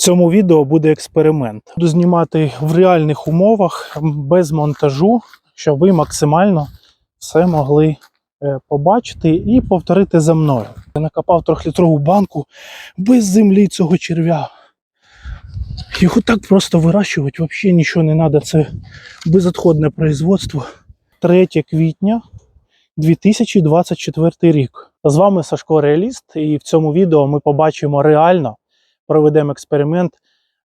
цьому відео буде експеримент. Буду знімати в реальних умовах без монтажу, щоб ви максимально все могли е, побачити і повторити за мною. Я накопав трьохлітрову банку без землі цього черв'я. Його так просто вирощувати, взагалі нічого не треба. Це безотходне производство. 3 квітня 2024 рік. З вами Сашко Реаліст, і в цьому відео ми побачимо реально, проведемо експеримент,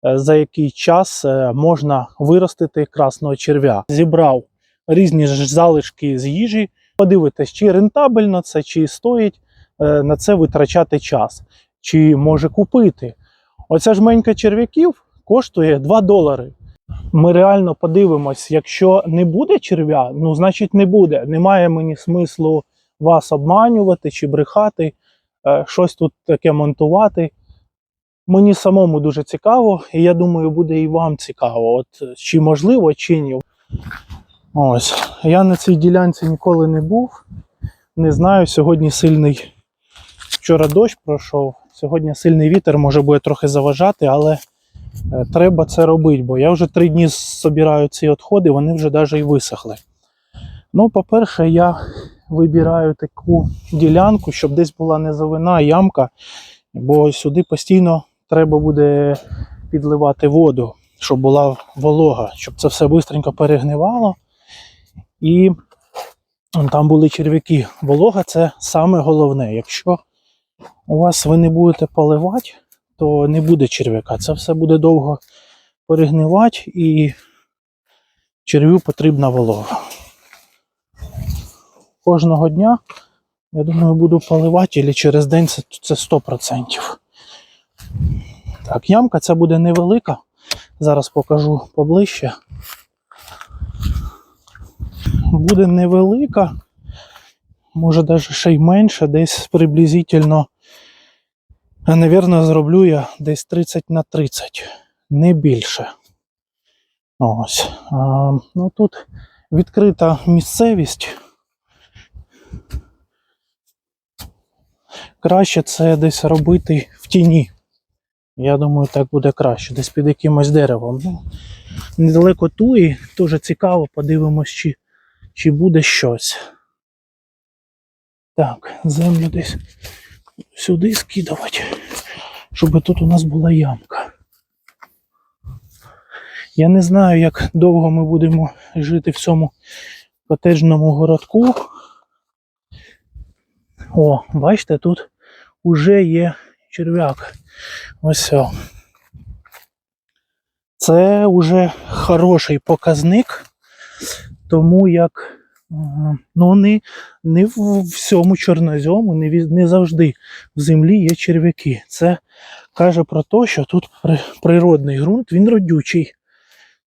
е, за який час е, можна виростити красного черв'я. Зібрав різні залишки з їжі. Подивитись, чи рентабельно це, чи стоїть е, на це витрачати час, чи може купити. Оця жменька черв'яків коштує 2 долари. Ми реально подивимось, якщо не буде черв'я, ну значить не буде. Немає мені смислу вас обманювати чи брехати, щось тут таке монтувати. Мені самому дуже цікаво, і я думаю, буде і вам цікаво. От чи можливо, чи ні. Ось. Я на цій ділянці ніколи не був. Не знаю, сьогодні сильний. Вчора дощ пройшов, сьогодні сильний вітер може буде трохи заважати, але е, треба це робити, бо я вже три дні збираю ці відходи, вони вже навіть і висохли. Ну, по-перше, я вибираю таку ділянку, щоб десь була низовина, ямка, бо сюди постійно треба буде підливати воду, щоб була волога, щоб це все швидко перегнивало. І там були черв'яки. Волога це саме головне. Якщо у вас ви не будете поливати, то не буде черв'яка. Це все буде довго перегнивати і черв'ю потрібна волога. Кожного дня, я думаю, буду поливати, і через день це, це 100%. Так, ямка ця буде невелика. Зараз покажу поближче. Буде невелика, може навіть ще й менше, десь приблизительно, а, навірно, зроблю я десь 30 на 30, не більше. Ось. А, ну тут відкрита місцевість. Краще це десь робити в тіні. Я думаю, так буде краще. Десь під якимось деревом. Ну, недалеко туї, теж цікаво, подивимось, чи, чи буде щось. Так, землю десь сюди скидувати, щоб тут у нас була ямка. Я не знаю, як довго ми будемо жити в цьому котеджному городку. О, бачите, тут уже є черв'як. Ось. Це вже хороший показник, тому як е, ну, не, не в всьому чорнозьому, не, не завжди в землі є черв'яки. Це каже про те, що тут природний ґрунт, він родючий.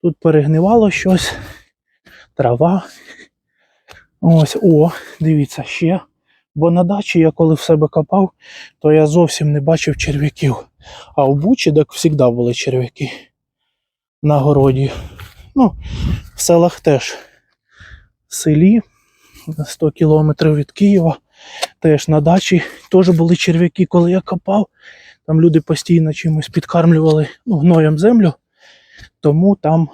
Тут перегнивало щось, трава. Ось, о, дивіться, ще. Бо на дачі я коли в себе копав, то я зовсім не бачив черв'яків. А в Бучі так завжди були черв'яки на городі. Ну, в селах теж. В селі 100 кілометрів від Києва. Теж на дачі теж були черв'яки, коли я копав. Там люди постійно чимось підкармлювали ну, гноєм землю. Тому там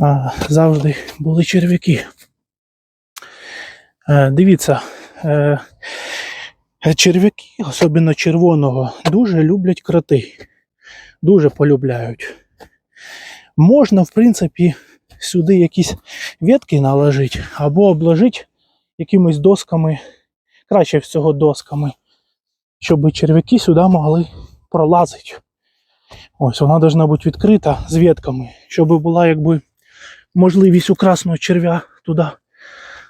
а, завжди були черв'яки. Е, дивіться, е, черв'яки, особливо червоного, дуже люблять кроти. Дуже полюбляють. Можна, в принципі, сюди якісь ветки наложити або обложити якимись досками, краще всього досками, щоб черв'яки сюди могли пролазити. Ось вона повинна бути відкрита з ветками, щоб була якби можливість у красного черв'я туди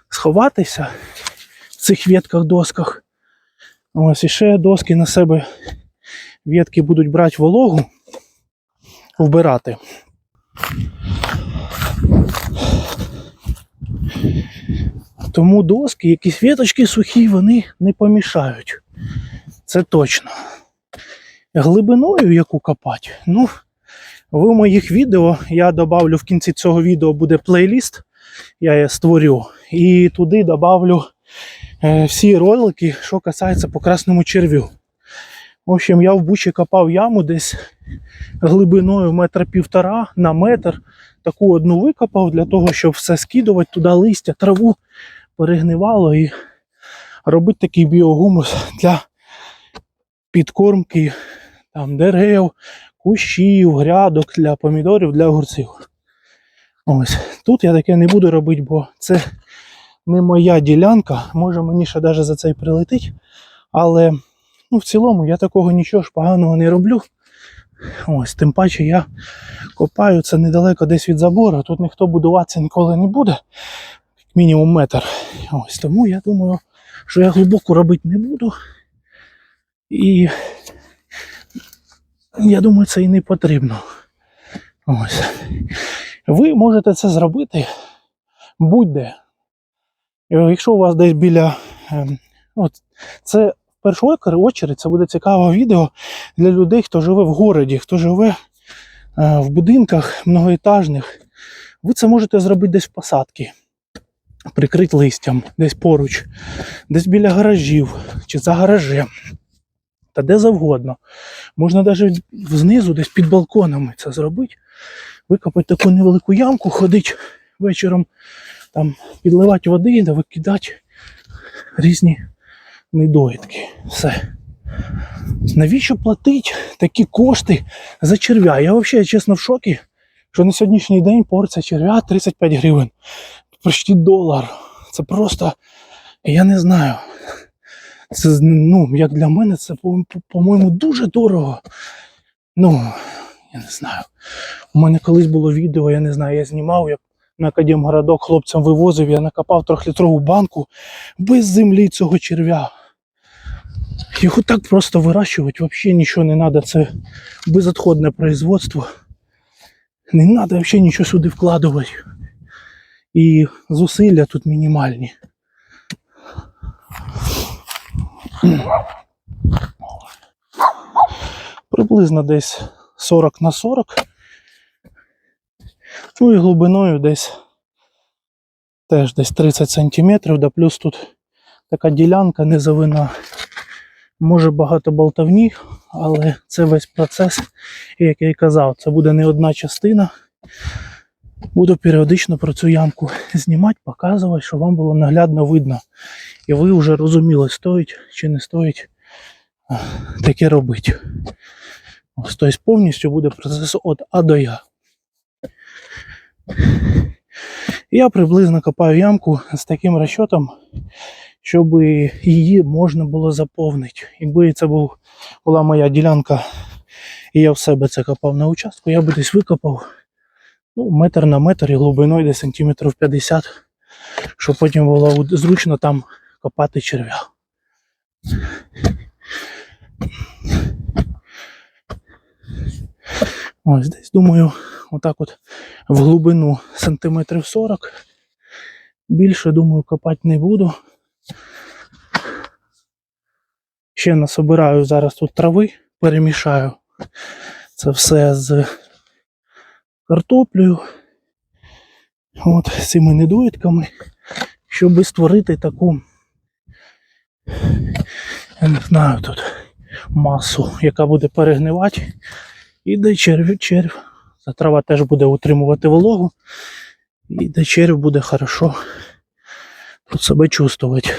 сховатися в цих ветках досках. Ось і ще доски на себе ветки будуть брати вологу, вбирати. Тому доски, якісь веточки сухі, вони не помішають. Це точно. Глибиною яку копати? Ну, в моїх відео я добавлю в кінці цього відео буде плейліст. Я її створю. І туди добавлю е, всі ролики, що касається по красному черв'ю. В общем, я в бучі копав яму десь глибиною метра півтора на метр. Таку одну викопав для того, щоб все скидувати туди листя, траву перегнивало і робити такий біогумус для підкормки там, дерев, кущів, грядок для помідорів, для огурців. Ось. Тут я таке не буду робити, бо це не моя ділянка. Може мені ще навіть за це й прилетить. Але ну, в цілому я такого нічого ж поганого не роблю. Ось, тим паче я копаю це недалеко десь від забору. Тут ніхто будуватися ніколи не буде. Як мінімум метр. Ось тому я думаю, що я глибоко робити не буду. І я думаю, це і не потрібно. Ось. Ви можете це зробити будь-де. Е, Якщо у вас десь біля. ем, От, це в першу очередь це буде цікаве відео для людей, хто живе в городі, хто живе е, в будинках многоетажних. Ви це можете зробити десь в посадці, прикрити листям, десь поруч, десь біля гаражів чи за гаражем. Та де завгодно. Можна навіть знизу, десь під балконами це зробити. Викопати таку невелику ямку, ходити вечором, там, підливати води та викидати різні недоїдки. Все. Навіщо платити такі кошти за черв'я? Я взагалі чесно в шокі, що на сьогоднішній день порція черв'я 35 гривень. Почти долар. Це просто, я не знаю. Це, ну, як для мене, це, по- по- по-моєму, дуже дорого. Ну, я не знаю. У мене колись було відео, я не знаю, я знімав, як на Академгородок хлопцям вивозив, я накопав трьохлітрову банку без землі цього черв'я. Його так просто вирощувати, взагалі нічого не треба. Це безотходне производство. Не треба взагалі нічого сюди вкладувати. І зусилля тут мінімальні. Приблизно десь 40 на 40. Ну і глибиною десь теж десь 30 сантиметрів, да плюс тут така ділянка низовина. Може багато болтовні, але це весь процес. Як я і казав, це буде не одна частина. Буду періодично про цю ямку знімати, показувати, щоб вам було наглядно видно. І ви вже розуміли, стоїть чи не стоїть таке робити. Тобто повністю буде процес від А до Я. Я приблизно копаю ямку з таким розчотом, щоб її можна було заповнити. Якби це був, була моя ділянка, і я в себе це копав на участку, я би десь викопав ну, метр на метр і глибиною десь сантиметрів 50, щоб потім було зручно там копати черв'я. Ось десь думаю, отак от в глибину сантиметрів 40. Більше, думаю, копати не буду. Ще насобираю зараз тут трави, перемішаю це все з картоплею. От цими недоїдками, щоб створити таку, я не знаю тут, масу, яка буде перегнивати. І де червь, червь. Трава теж буде утримувати вологу. І де червь буде хорошо тут себе чувствувати.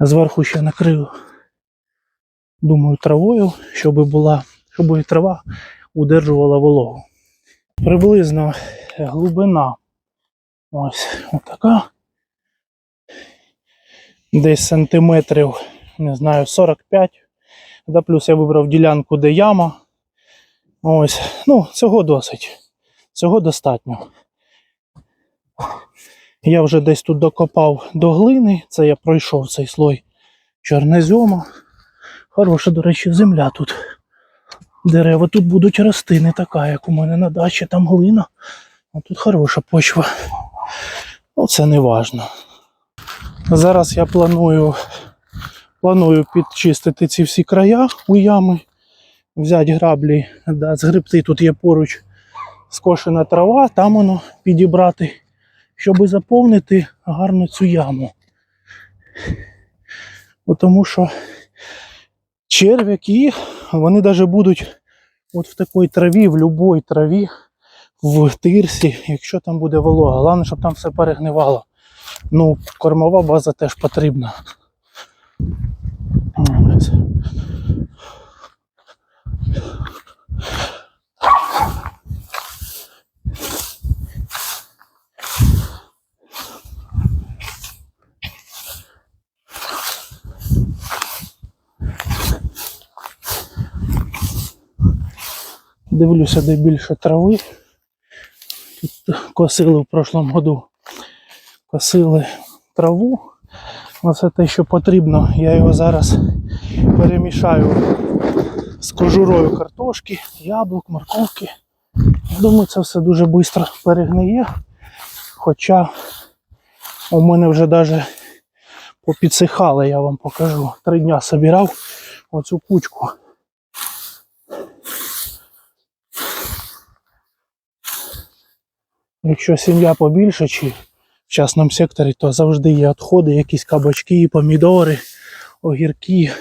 Зверху ще накрию, думаю, травою, щоб була, щоб і трава удержувала вологу. Приблизно глибина ось така. Десь сантиметрів, не знаю, 45. Да плюс я вибрав ділянку, де яма. Ось, ну, цього досить. Цього достатньо. Я вже десь тут докопав до глини. Це я пройшов цей слой чорнозьома. Хороша, до речі, земля тут. Дерева тут будуть рости, не така, як у мене на дачі, там глина. А тут хороша почва. Ну, це не важно. Зараз я планую, планую підчистити ці всі края у ями, взяти граблі, да, згребти. Тут є поруч скошена трава, там воно підібрати, щоб заповнити гарно цю яму. Бо Тому що черв'яки, вони навіть будуть от в такій траві, в будь-якій траві, в тирсі, якщо там буде волога. Головне, щоб там все перегнивало. Ну, кормова база теж потрібна. Ось. Дивлюся, де більше трави. Тут косили в прошлому году. Косили траву. Оце те, що потрібно. Я його зараз перемішаю з кожурою картошки, яблук, морковки. Я Думаю, це все дуже швидко перегниє. Хоча у мене вже навіть попідсихало, я вам покажу. Три дня собирав оцю кучку. Якщо сім'я побільше чи в частному секторі, то завжди є відходи, якісь кабачки, помідори, огірки,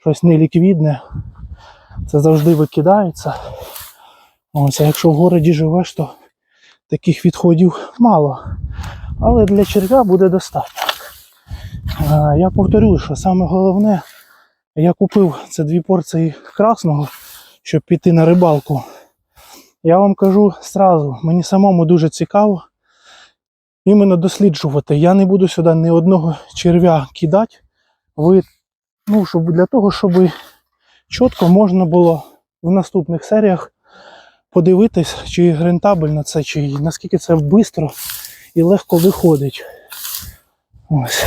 щось неліквідне. Це завжди викидається. Ось, а якщо в городі живеш, то таких відходів мало. Але для черв'я буде достатньо. Я повторюю, що саме головне, я купив це дві порції красного, щоб піти на рибалку. Я вам кажу сразу, мені самому дуже цікаво іменно досліджувати. Я не буду сюди ні одного черв'я кидати. Ви, ну, щоб, для того, щоб чітко можна було в наступних серіях подивитись, чи рентабельно це, чи наскільки це швидко і легко виходить. Ось.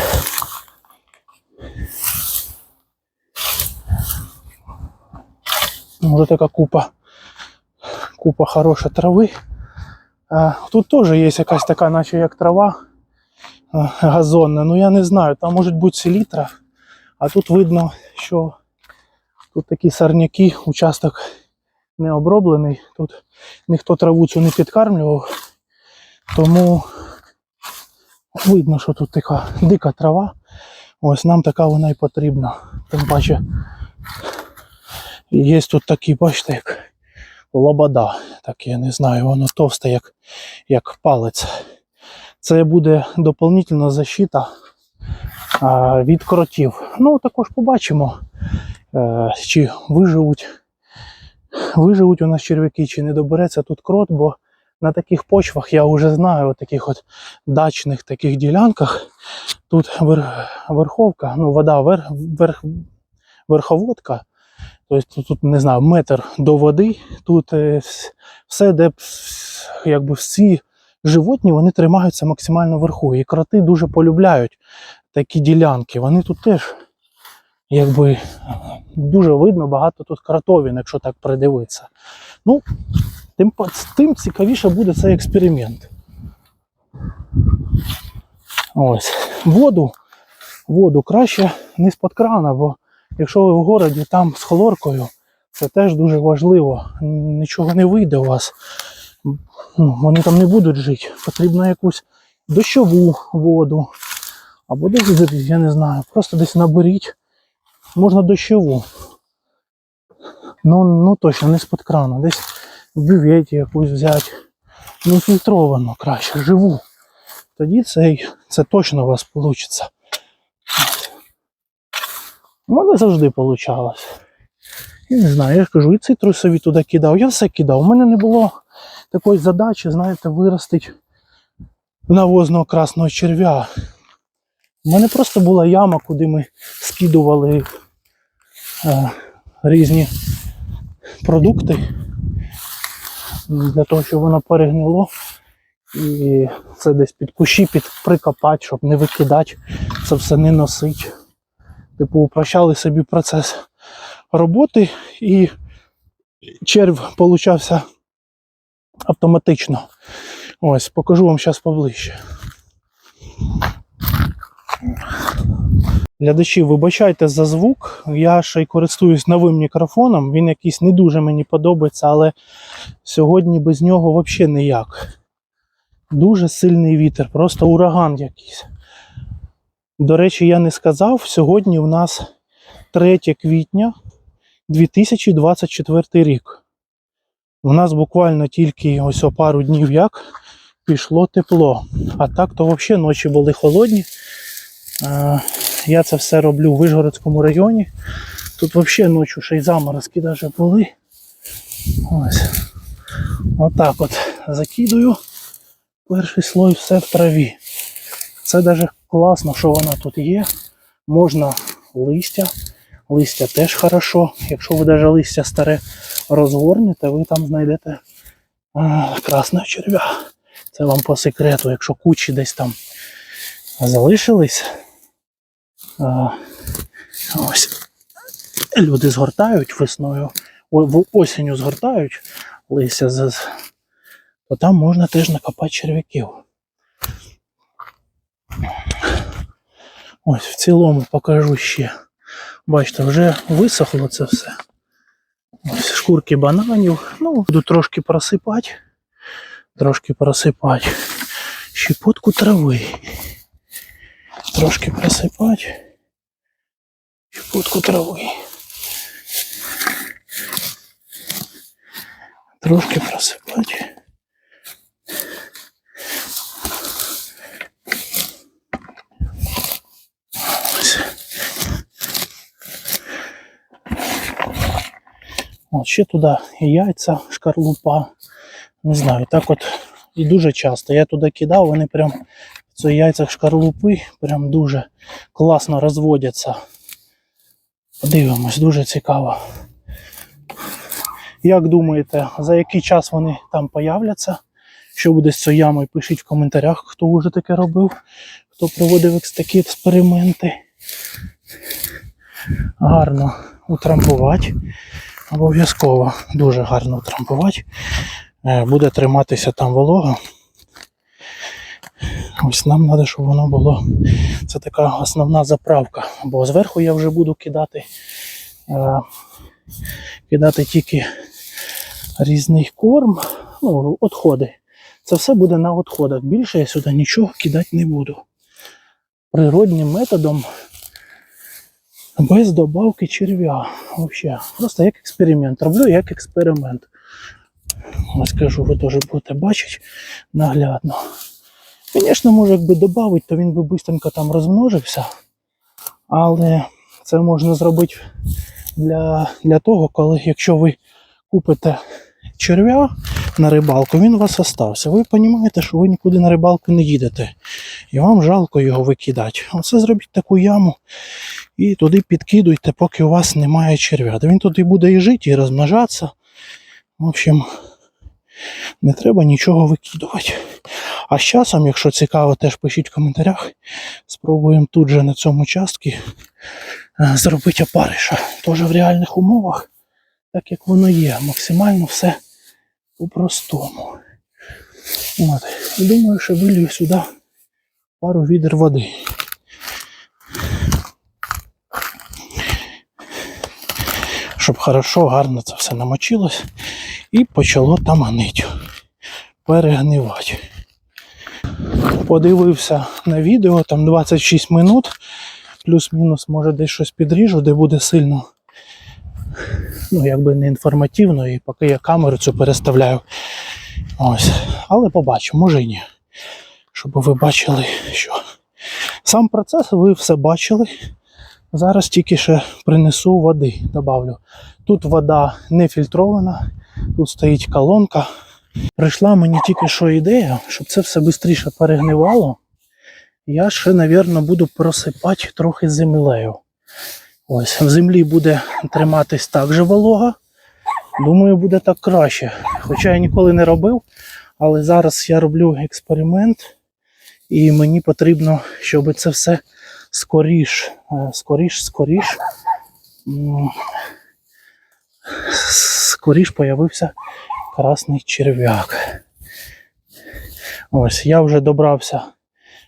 Ось така купа купа хороша трави. Тут теж є якась така, наче як трава газонна. Ну я не знаю, там можуть бути селітра, а тут видно, що тут такі сорняки, участок не оброблений. Тут ніхто траву цю не підкармлював. Тому видно, що тут така дика трава. Ось нам така вона і потрібна. Тим паче є тут такі, бачите, як лобода. Так я не знаю, воно товсте, як, як палець. Це буде доповнительна защита а, від кротів. Ну, також побачимо, чи виживуть, виживуть у нас черв'яки, чи не добереться тут крот, бо на таких почвах я вже знаю, от таких от дачних таких ділянках. Тут вер, верховка, ну, вода вер, верх, верховодка. Тобто тут, не знаю, метр до води. Тут е, все, де якби всі животні вони тримаються максимально вверху. І кроти дуже полюбляють такі ділянки. Вони тут теж якби дуже видно, багато тут кротовін, якщо так придивитися. Ну, тим, тим цікавіше буде цей експеримент. Ось. Воду, воду краще не з-под крана, бо якщо ви в городі там з хлоркою, це теж дуже важливо. Нічого не вийде у вас. Ну, вони там не будуть жити. Потрібно якусь дощову воду. Або десь, я не знаю, просто десь наберіть. Можна дощову. Ну, ну точно, не з-под крана. Десь в бюветі якусь взяти. Ну, фільтровану краще, живу. Тоді цей, це точно у вас вийде. У мене завжди вийшло. Я не знаю, я ж кажу, і цитрусові туди кидав. Я все кидав. У мене не було такої задачі, знаєте, виростити навозного красного черв'я. У мене просто була яма, куди ми скидували різні продукти для того, щоб воно перегнило. І це десь під кущі під прикопати, щоб не викидати, це все не носить. Типу, упрощали собі процес роботи, і черв получався автоматично. Ось, покажу вам зараз поближче. Глядачі, вибачайте за звук. Я ще й користуюсь новим мікрофоном. Він якийсь не дуже мені подобається, але сьогодні без нього взагалі ніяк. Дуже сильний вітер, просто ураган якийсь. До речі, я не сказав, сьогодні у нас 3 квітня 2024 рік. У нас буквально тільки ось о пару днів як пішло тепло. А так то взагалі ночі були холодні. Я це все роблю в Вишгородському районі. Тут взагалі ночі ще й заморозки даже були. Ось. Отак от закидую. Перший слой все в траві. Це даже класно, що вона тут є. Можна листя. Листя теж хорошо. Якщо ви даже листя старе розгорнете, ви там знайдете красного черв'я. Це вам по секрету, якщо кучі десь там залишились. Ось. Люди згортають весною, осінню згортають листя, то там можна теж накопати черв'яків. Ось в цілому покажу ще. Бачите, вже висохло це все. Ось шкурки бананів. Ну, буду трошки просипати. Трошки просипати. Щепотку трави. Трошки просипати. Щепотку трави. Трошки просипати. От ще туди яйця, шкарлупа. Не знаю, так от і дуже часто. Я туди кидав, вони прям в цих яйцях шкарлупи прям дуже класно розводяться. Подивимось, дуже цікаво. Як думаєте, за який час вони там появляться? Що буде з цією ямою? Пишіть в коментарях, хто вже таке робив, хто проводив такі експерименти. Гарно утрамбувати. Обов'язково дуже гарно утрамбувати. Е, Буде триматися там волога. Ось нам треба, щоб воно було. Це така основна заправка. Бо зверху я вже буду кидати, е, кидати тільки різний корм, ну, відходи. Це все буде на відходах. Більше я сюди нічого кидати не буду. Природнім методом без добавки черв'я. Вообще. Просто як експеримент. Роблю як експеримент. Ось кажу, ви теж будете бачити наглядно. Звісно, може, якби додати, то він би швидко там розмножився. Але це можна зробити для, для того, коли якщо ви купите черв'я на рибалку, він у вас остався. Ви розумієте, що ви нікуди на рибалку не їдете. І вам жалко його викидати. Оце зробіть таку яму і туди підкидуйте, поки у вас немає черв'я. Він туди буде і жити, і розмножатися. В общем, не треба нічого викидувати. А з часом, якщо цікаво, теж пишіть в коментарях. Спробуємо тут же на цьому частці е, зробити опариша. Теж в реальних умовах, так як воно є. Максимально все по-простому. Думаю, що вилью сюди пару відер води. Щоб хорошо, гарно це все намочилось і почало там гнити, перегнивати. Подивився на відео, там 26 минут, плюс-мінус, може десь щось підріжу, де буде сильно, ну, якби не інформативно, і поки я камеру цю переставляю. Ось. Але побачу, може і ні. Щоб ви бачили, що сам процес ви все бачили. Зараз тільки ще принесу води, добавлю. Тут вода не фільтрована, тут стоїть колонка. Прийшла мені тільки що ідея, щоб це все швидше перегнивало. Я ще, мабуть, буду просипати трохи землею. Ось, в землі буде триматись так же волога. Думаю, буде так краще. Хоча я ніколи не робив, але зараз я роблю експеримент, і мені потрібно, щоб це все скоріш, е, скоріш, скоріш, скоріш появився красний черв'як. Ось я вже добрався,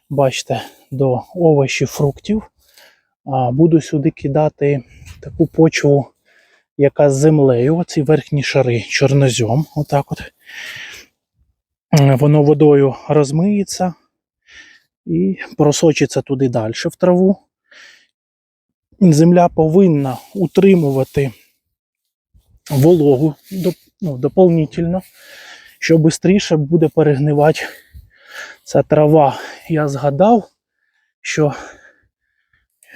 бачите, до овочів, фруктів. А, Буду сюди кидати таку почву, яка з землею, оці верхні шари, чорнозьом. Отак от. Воно водою розмиється і просочиться туди далі в траву. Земля повинна утримувати вологу ну, доповнительно, що швидше буде перегнивати ця трава. Я згадав, що,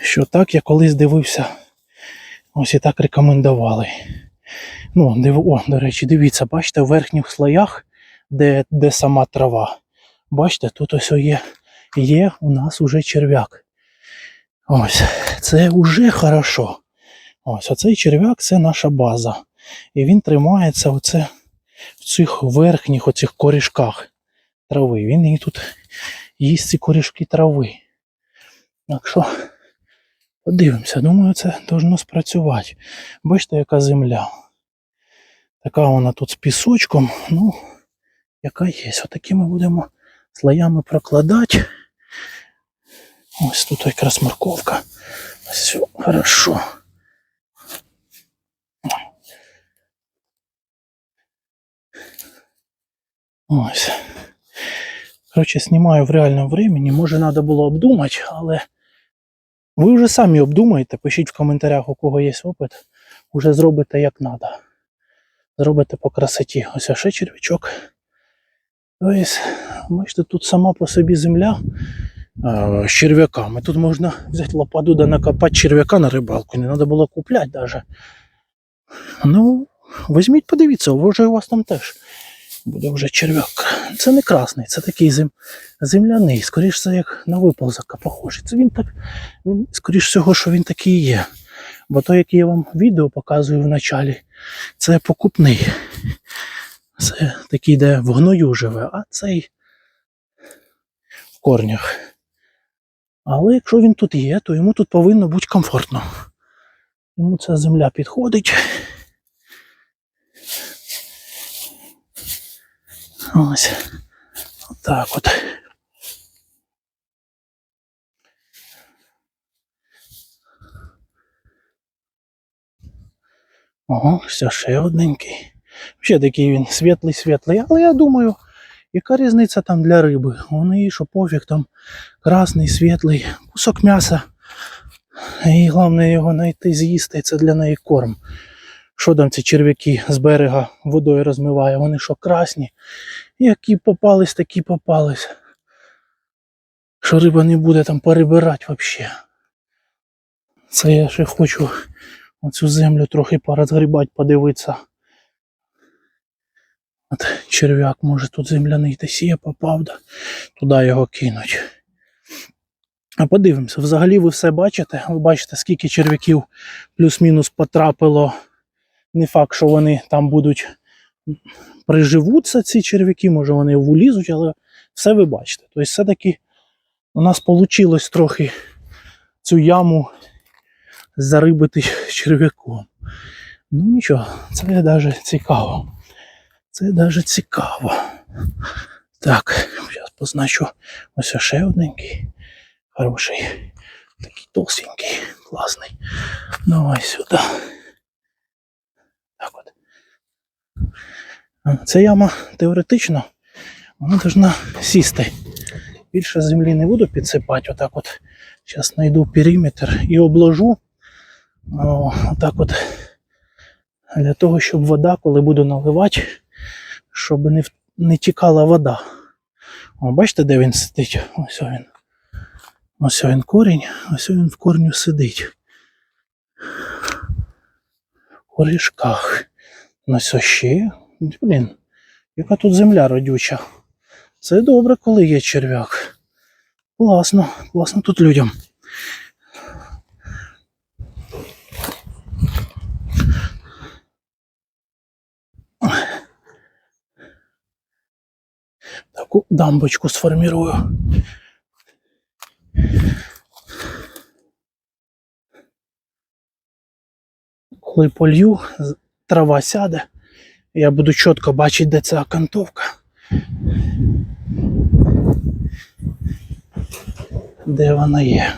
що так я колись дивився. Ось і так рекомендували. Ну, див... О, до речі, дивіться, бачите, в верхніх слоях, де, де сама трава. Бачите, тут ось є, є у нас уже черв'як. Ось, це вже хорошо. Ось оцей черв'як це наша база. І він тримається оце в цих верхніх оцих корішках трави. Він і тут їсть ці корішки трави. Так що подивимося, думаю, це должно спрацювати. Бачите, яка земля. Така вона тут з пісочком, ну, яка є. Отакі ми будемо слоями прокладати. Ось тут якраз морковка. Все хорошо. Ось. Коротше, знімаю в реальному времени. Може, треба було обдумати, але ви вже самі обдумаєте, пишіть в коментарях, у кого є опит. Уже зробите як треба. Зробите по красоті. Ось ще червячок. Ось, бачите, тут сама по собі земля з черв'яками. Тут можна взяти лопату да накопати черв'яка на рибалку. Не треба було купляти навіть. Ну, візьміть, подивіться, може у вас там теж буде вже черв'як. Це не красний, це такий зем... земляний. Скоріше це як на виползака похожий. Це він так, він, скоріш всього, що він такий є. Бо той, який я вам відео показую в началі, це покупний. Це такий, де в гною живе, а цей в корнях. Але якщо він тут є, то йому тут повинно бути комфортно. Йому ця земля підходить. Ось. Отак от. Ого, все ще одненький. Ще такий він світлий-світлий, але я думаю, яка різниця там для риби? Вони що пофіг там красний, світлий, кусок м'яса. І головне його знайти, з'їсти, це для неї корм. Що там ці черв'яки з берега водою розмиває? Вони що красні? Які попались, такі попались. Що риба не буде там перебирати взагалі. Це я ще хочу оцю землю трохи порозгрібати, подивитися. От черв'як, може тут земляний десь є, попав, да, туди його кинуть. А подивимося, взагалі ви все бачите. Ви бачите, скільки черв'яків плюс-мінус потрапило. Не факт, що вони там будуть приживуться, ці черв'яки, може вони влізуть, але все ви бачите. Тобто, все-таки у нас вийшло трохи цю яму зарибити черв'яком. Ну нічого, це навіть цікаво. Це навіть цікаво. Так, зараз позначу ось ще одненький. Хороший. Такий толстенький, класний. Давай сюди. Так от. Ця яма теоретично вона повинна сісти. Більше землі не буду підсипати. Отак от. Зараз знайду периметр і обложу. О, отак от. Для того, щоб вода, коли буду наливати, щоб не, не тікала вода. О, бачите, де він сидить? Ось він. Ось він корінь, ось він в корню сидить. Ну, ось ще. Блін, яка тут земля родюча. Це добре, коли є черв'як. Класно, класно тут людям. Таку дамбочку сформірую. Коли полью, трава сяде, я буду чітко бачити, де ця окантовка. Де вона є.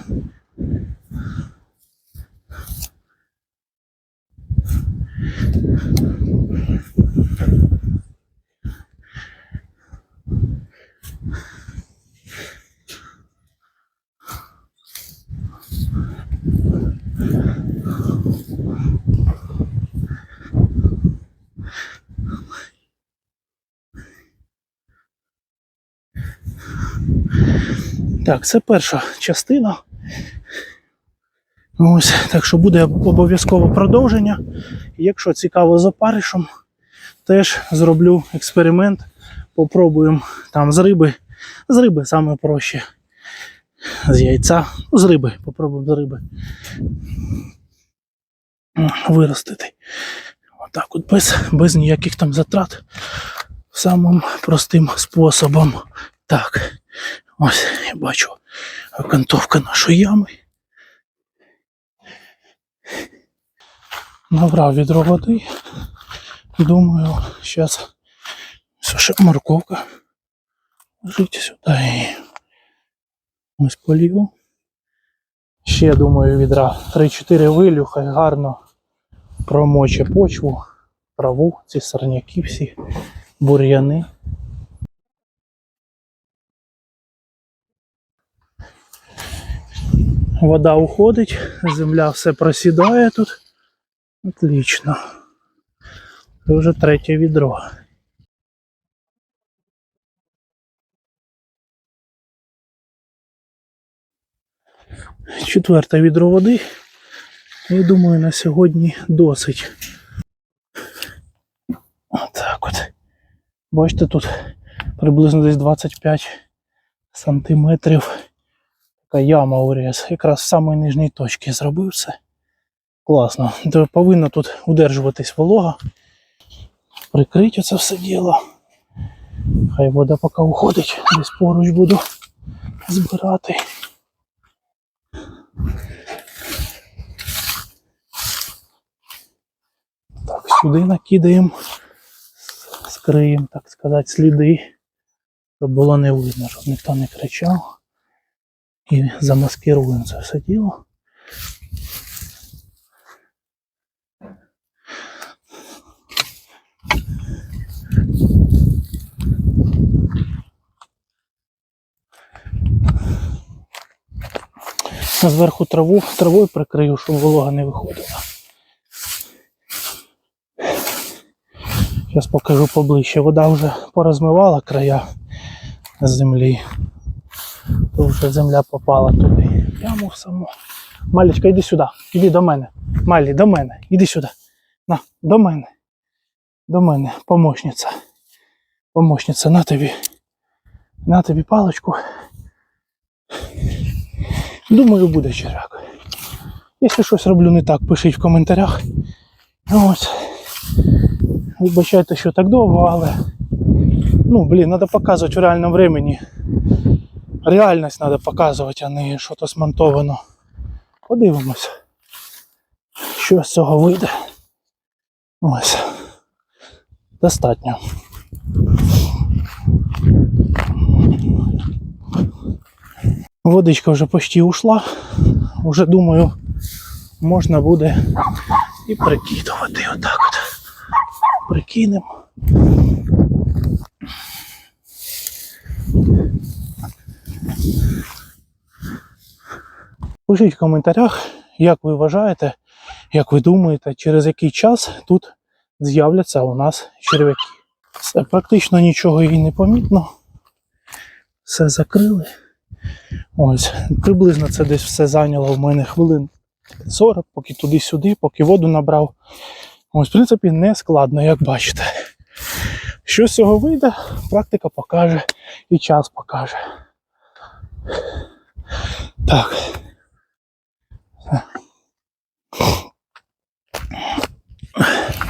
Так, це перша частина. Ось, так що буде обов'язково продовження. Якщо цікаво з опаришем, теж зроблю експеримент. Попробуємо там з риби. З риби саме проще. З яйця. Ну, З риби. Попробуємо з риби. Виростити. Отак от без, без ніяких там затрат. Самим простим способом. Так. Ось я бачу окантовка нашої ями. Набрав відро води. Думаю, зараз ще морковка лежить сюди і ось полів. Ще, думаю, відра 3-4 вилю, хай гарно промоче почву, траву, ці сорняки всі, бур'яни. Вода уходить, земля все просідає тут. Отлично. Це вже третє відро. Четверте відро води. Я думаю, на сьогодні досить. Отак от. Бачите, тут приблизно десь 25 сантиметрів. Така яма уріз. Якраз з самої нижньої точки зробив це. Класно. Повинна тут удержуватись волога. Прикрити це все діло. Хай вода поки уходить, десь поруч буду збирати. Так, сюди накидаємо, скриємо, так сказати, сліди, щоб було не видно, щоб ніхто не кричав. І замаскируємо це все діло. Зверху траву, травою прикрию, щоб волога не виходила. Зараз покажу поближче. Вода вже порозмивала края землі. То вже земля попала туди. Яму в саму. Малечка, йди сюди. Іди до мене. Малі, до мене. Іди сюди. На, до мене. До мене, помощниця. Помощниця, на тобі. На тобі паличку. Думаю, буде черв'як. Якщо щось роблю не так, пишіть в коментарях. Ось. Вибачайте, що так довго, але. Ну, блін, треба показувати в реальному времени. Реальність треба показувати, а не що то смонтовано. Подивимось, що з цього вийде. Ось. Достатньо. Водичка вже почти ушла. Уже думаю, можна буде і прикидувати отак от. Прикинемо. Пишіть в коментарях, як ви вважаєте, як ви думаєте, через який час тут з'являться у нас черв'яки. Все, практично нічого і не помітно. Все закрили. Ось, приблизно це десь все зайняло в мене хвилин 40, поки туди-сюди, поки воду набрав. Ось, в принципі, не складно, як бачите. Що з цього вийде, практика покаже і час покаже. Так, …ぺろ、